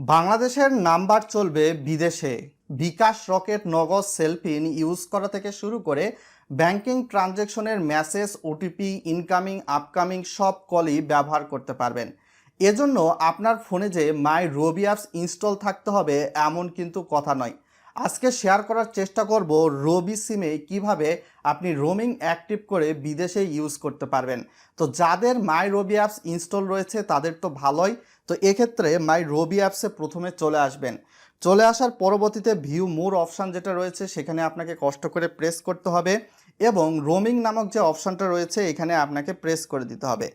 বাংলাদেশের নাম্বার চলবে বিদেশে। বিকাশ রকেট নগদ সেলফিন ইউজ করা থেকে শুরু করে ব্যাংকিং ট্রানজ্যাকশনের মেসেজ ওটিপি ইনকামিং আপকামিং সব কলই ব্যবহার করতে পারবেন। এজন্য আপনার ফোনে যে মাই রবি অ্যাপস ইনস্টল থাকতে হবে এমন কিন্তু কথা নয়। আজকে শেয়ার করার চেষ্টা করব রবি সিমে কীভাবে আপনি রোমিং অ্যাক্টিভ করে বিদেশে ইউজ করতে পারবেন। তো যাদের মাই রবি অ্যাপস ইনস্টল রয়েছে, তাদের তো ভালোই। তো এক্ষেত্রে মাই রবি অ্যাপসে প্রথমে চলে আসবেন। চলে আসার পরবর্তীতে ভিউ মোর অপশান যেটা রয়েছে, সেখানে আপনাকে কষ্ট করে প্রেস করতে হবে এবং রোমিং নামক যে অপশানটা রয়েছে, এখানে আপনাকে প্রেস করে দিতে হবে।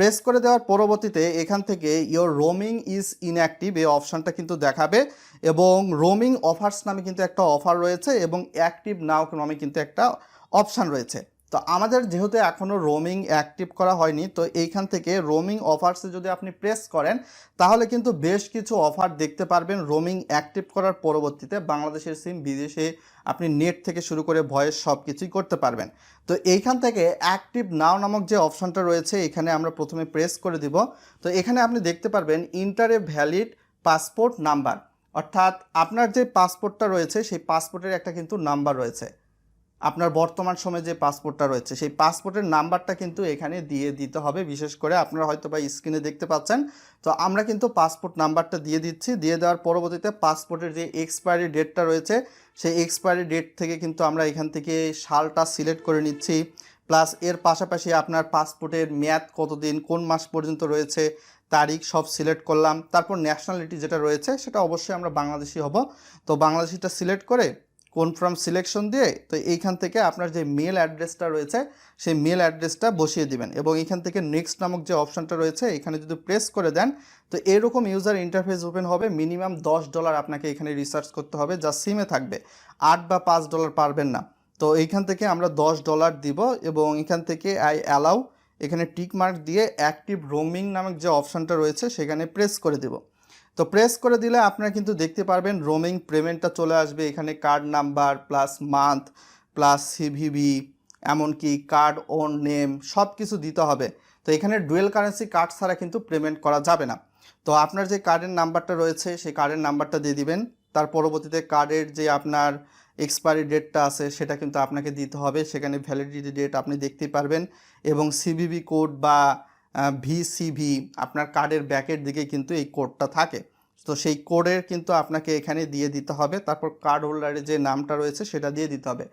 প্রেস করে দেওয়ার পরবর্তীতে এখান থেকে ইয়োর রোমিং ইজ ইনঅ্যাক্টিভ এই অপশানটা কিন্তু দেখাবে এবং রোমিং অফার্স নামে কিন্তু একটা অফার রয়েছে এবং অ্যাক্টিভ নাও নামে কিন্তু একটা অপশান রয়েছে। তো আমাদের যেহেতু এখনও রোমিং অ্যাক্টিভ করা হয়নি, তো এইখান থেকে রোমিং অফার্সে যদি আপনি প্রেস করেন, তাহলে কিন্তু বেশ কিছু অফার দেখতে পারবেন রোমিং অ্যাক্টিভ করার পরবর্তীতে বাংলাদেশের সিম বিদেশে আপনি নেট থেকে শুরু করে ভয়েস সব কিছুই করতে পারবেন। তো এইখান থেকে অ্যাক্টিভ নাও নামক যে অপশানটা রয়েছে, এখানে আমরা প্রথমে প্রেস করে দিব। তো এখানে আপনি দেখতে পারবেন ইন্টারে ভ্যালিড পাসপোর্ট নাম্বার অর্থাৎ আপনার যে পাসপোর্টটা রয়েছে, সেই পাসপোর্টের একটা কিন্তু নাম্বার রয়েছে। আপনার বর্তমান সময়ে যে পাসপোর্টটা রয়েছে, সেই পাসপোর্টের নাম্বারটা কিন্তু এখানে দিয়ে দিতে হবে। বিশেষ করে আপনারা হয়তো বা স্ক্রিনে দেখতে পাচ্ছেন। তো আমরা কিন্তু পাসপোর্ট নাম্বারটা দিয়ে দিচ্ছি। দিয়ে দেওয়ার পরবর্তীতে পাসপোর্টের যে এক্সপায়ারি ডেটটা রয়েছে, সেই এক্সপায়ারি ডেট থেকে কিন্তু আমরা এখান থেকে সালটা সিলেক্ট করে নিচ্ছি। প্লাস এর পাশাপাশি আপনার পাসপোর্টের মেয়াদ কতদিন, কোন মাস পর্যন্ত রয়েছে, তারিখ সব সিলেক্ট করলাম। তারপর ন্যাশনালিটি যেটা রয়েছে, সেটা অবশ্যই আমরা বাংলাদেশি হব। তো বাংলাদেশিটা সিলেক্ট করে কনফার্ম সিলেকশন দিয়ে, তো এইখান থেকে আপনার যে মেল অ্যাড্রেসটা রয়েছে, সেই মেল অ্যাড্রেসটা বসিয়ে দিবেন। এবং এখান থেকে নেক্সট নামক যে অপশানটা রয়েছে, এখানে যদি প্রেস করে দেন, তো এরকম ইউজার ইন্টারফেস ওপেন হবে মিনিমাম দশ ডলার আপনাকে এখানে রিসার্চ করতে হবে, যা সিমে থাকবে। আট বা পাঁচ ডলার পারবেন না। তো এইখান থেকে আমরা দশ ডলার দিব এবং এখান থেকে আই অ্যালাউ এখানে টিক মার্ক দিয়ে অ্যাক্টিভ রোমিং নামক যে অপশানটা রয়েছে, সেখানে প্রেস করে দেব। তো প্রেস করে দিলে আপনারা কিন্তু দেখতে পারবেন রোমিং পেমেন্টটা চলে আসবে। এখানে card number plus month plus CVV এমনকি কার্ড ওন নেম সব কিছু দিতে হবে। তো এখানে ডুয়েল কারেন্সি কার্ড ছাড়া কিন্তু পেমেন্ট করা যাবে না। তো আপনার যে কার্ডের নাম্বারটা রয়েছে, সেই কার্ডের নাম্বারটা দিয়ে দিবেন। তার পরবর্তীতে কার্ডের যে আপনার এক্সপায়ারি ডেটটা আছে, সেটা কিন্তু আপনাকে দিতে হবে। সেখানে ভ্যালিডিটি ডেট আপনি দেখতে পারবেন এবং সিভিভি কোড বা ভিসিভি আপনার কার্ডের ব্যাকের দিকে কিন্তু এই কোডটা থাকে। তো সেই কোডের কিন্তু আপনাকে এখানে দিয়ে দিতে হবে। তারপর কার্ড হোল্ডারের যে নামটা রয়েছে সেটা দিয়ে দিতে হবে।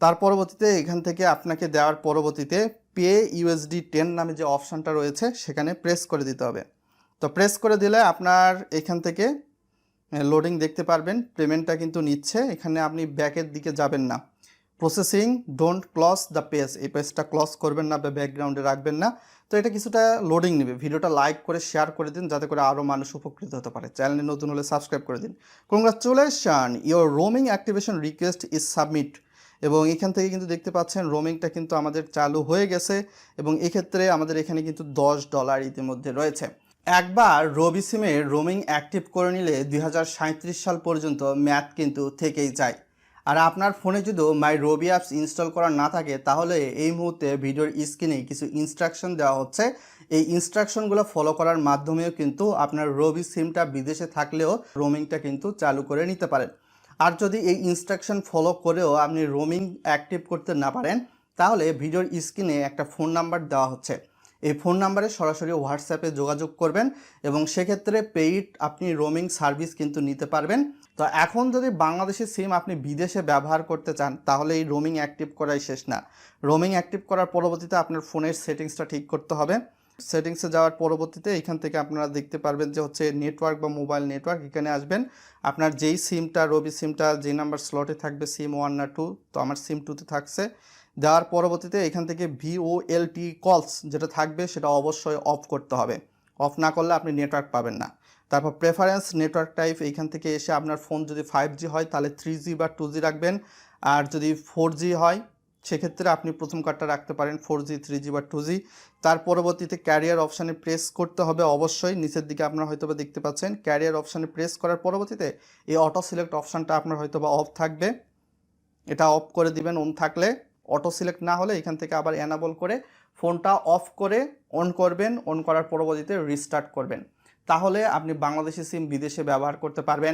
তার পরবর্তীতে এখান থেকে আপনাকে দেওয়ার পরবর্তীতে পে ইউএসডি টেন নামে যে অপশানটা রয়েছে সেখানে প্রেস করে দিতে হবে। তো প্রেস করে দিলে আপনার এখান থেকে লোডিং দেখতে পারবেন। পেমেন্টটা কিন্তু নিচ্ছে। এখানে আপনি ব্যাকের দিকে যাবেন না। Processing don't close the page এই পেজটা ক্লস করবেন না বা ব্যাকগ্রাউন্ডে রাখবেন না। তো এটা কিছুটা লোডিং নেবে। ভিডিওটা লাইক করে শেয়ার করে দিন, যাতে করে আরও মানুষ উপকৃত হতে পারে। চ্যানেলে নতুন হলে সাবস্ক্রাইব করে দিন। Congratulation your roaming activation request is submit এবং এখান থেকে কিন্তু দেখতে পাচ্ছেন রোমিংটা কিন্তু আমাদের চালু হয়ে গেছে। এবং এক্ষেত্রে আমাদের এখানে কিন্তু দশ ডলার ইতিমধ্যে রয়েছে। একবার রবি সিমে রোমিং অ্যাক্টিভ করে নিলে দু হাজার সাঁইত্রিশ সাল পর্যন্ত ম্যাথ কিন্তু থেকেই যায়। আর আপনার ফোনে যদি মাই রবি অ্যাপস ইনস্টল করা না থাকে, তাহলে এই মুহূর্তে ভিডিওর স্ক্রিনে কিছু ইনস্ট্রাকশন দেওয়া হচ্ছে। এই ইনস্ট্রাকশনগুলো ফলো করার মাধ্যমেও কিন্তু আপনার রবি সিমটা বিদেশে থাকলেও রোমিংটা কিন্তু চালু করে নিতে পারেন। আর যদি এই ইনস্ট্রাকশন ফলো করেও আপনি রোমিং অ্যাক্টিভ করতে না পারেন, তাহলে ভিডিওর স্ক্রিনে একটা ফোন নাম্বার দেওয়া হচ্ছে। এই ফোন নাম্বারে সরাসরি হোয়াটসঅ্যাপে যোগাযোগ করবেন এবং সেক্ষেত্রে পেইড আপনি রোমিং সার্ভিস কিন্তু নিতে পারবেন। তো এখন যদি বাংলাদেশের সিম আপনি বিদেশে ব্যবহার করতে চান, তাহলে এই রোমিং অ্যাক্টিভ করাই শেষ না। রোমিং অ্যাক্টিভ করার পরবর্তীতে আপনার ফোনের সেটিংসটা ঠিক করতে হবে। সেটিংসে যাওয়ার পরবর্তীতে এখান থেকে আপনারা দেখতে পারবেন যে হচ্ছে নেটওয়ার্ক বা মোবাইল নেটওয়ার্ক এখানে আসবেন। আপনার যেই সিমটা রবি সিমটা যে নাম্বার স্লটে থাকবে সিম ওয়ান না টু তো আমার সিম টুতে থাকছে। দেওয়ার পরবর্তীতে এখান থেকে ভিওএলটি কলস যেটা থাকবে, সেটা অবশ্যই অফ করতে হবে। অফ না করলে আপনি নেটওয়ার্ক পাবেন না। তারপর প্রেফারেন্স নেটওয়ার্ক টাইপ এইখান থেকে এসে আপনার ফোন যদি ফাইভ জি হয়, তাহলে থ্রি জি বা টু জি রাখবেন। আর যদি ফোর জি হয়, সেক্ষেত্রে আপনি প্রথম কার্ডটা রাখতে পারেন ফোর জি থ্রি জি বা টু জি তার পরবর্তীতে ক্যারিয়ার অপশানে প্রেস করতে হবে অবশ্যই। নিচের দিকে আপনারা হয়তো বা দেখতে পাচ্ছেন ক্যারিয়ার অপশানে প্রেস করার পরবর্তীতে এই অটো সিলেক্ট অপশানটা আপনার হয়তো বা অফ থাকবে। এটা অফ করে দিবেন অন থাকলে। অটো সিলেক্ট না হলে এখান থেকে আবার অ্যানাবল করে ফোনটা অফ করে অন করবেন অন করার পরবর্তীতে রিস্টার্ট করবেন। তাহলে আপনি বাংলাদেশি সিম বিদেশে ব্যবহার করতে পারবেন।